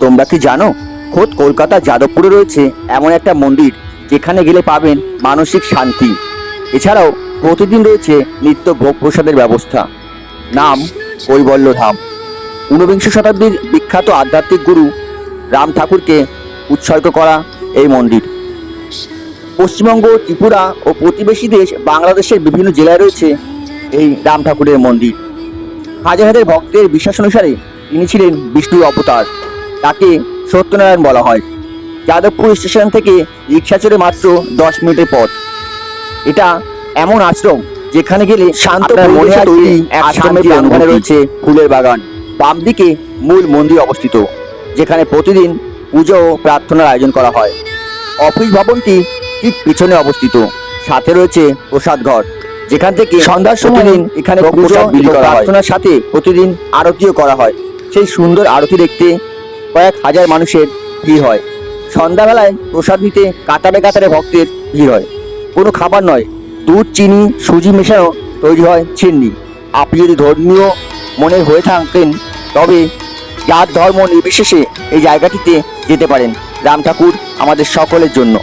তোমরা কি জানো? খোদ কলকাতা যাদবপুরে রয়েছে এমন একটা মন্দির যেখানে গেলে পাবেন মানসিক শান্তি। এছাড়াও প্রতিদিন রয়েছে নিত্য ভোগ প্রসাদের ব্যবস্থা। নাম কৈবল্য ধাম ঊনবিংশ শতাব্দীর বিখ্যাত আধ্যাত্মিক গুরু রাম ঠাকুরকে উৎসর্গ করা এই মন্দির। পশ্চিমবঙ্গ, ত্রিপুরা ও প্রতিবেশী দেশ বাংলাদেশের বিভিন্ন জেলায় রয়েছে এই রাম ঠাকুরের মন্দির। হাজার হাজার ভক্তের বিশ্বাস অনুসারে তিনি ছিলেন বিষ্ণুর অবতার। তাকে সত্যনারায়ণ বলা হয়। যাদবপুর স্টেশন থেকে রিক্সা চড়ে মাত্র দশ মিনিটের পথ। এটা এমন আশ্রম যেখানে গেলে শান্ত মনে তৈরি আশ্রমের প্রাঙ্গণে রয়েছে ফুলের বাগান। বাম দিকে মূল মন্দির অবস্থিত যেখানে প্রতিদিন পুজো ও প্রার্থনার আয়োজন করা হয়। অফিস ভবনটি ঠিক পিছনে অবস্থিত সাথে রয়েছে প্রসাদ ঘর যেখান থেকে সন্ধ্যার সময় এখানে প্রসাদ বিলি করা হয়। প্রার্থনার সাথে প্রতিদিন আরতিও করা হয়। সেই সুন্দর আরতি দেখতে কয়েক হাজার মানুষের ভিড় হয়। সন্ধ্যাবেলায় প্রসাদ নিতে কাতারে কাতারে ভক্তের ভিড় হয়। কোনো খাবার নয়, দুধ, চিনি, সুজি মেশানো তৈরি হয় চিন্নি আপনি যদি ধর্মীয় মনে হয়ে থাকেন, তবে যার ধর্ম নির্বিশেষে এই জায়গাটিতে যেতে পারেন। রাম ঠাকুর আমাদের সকলের জন্য।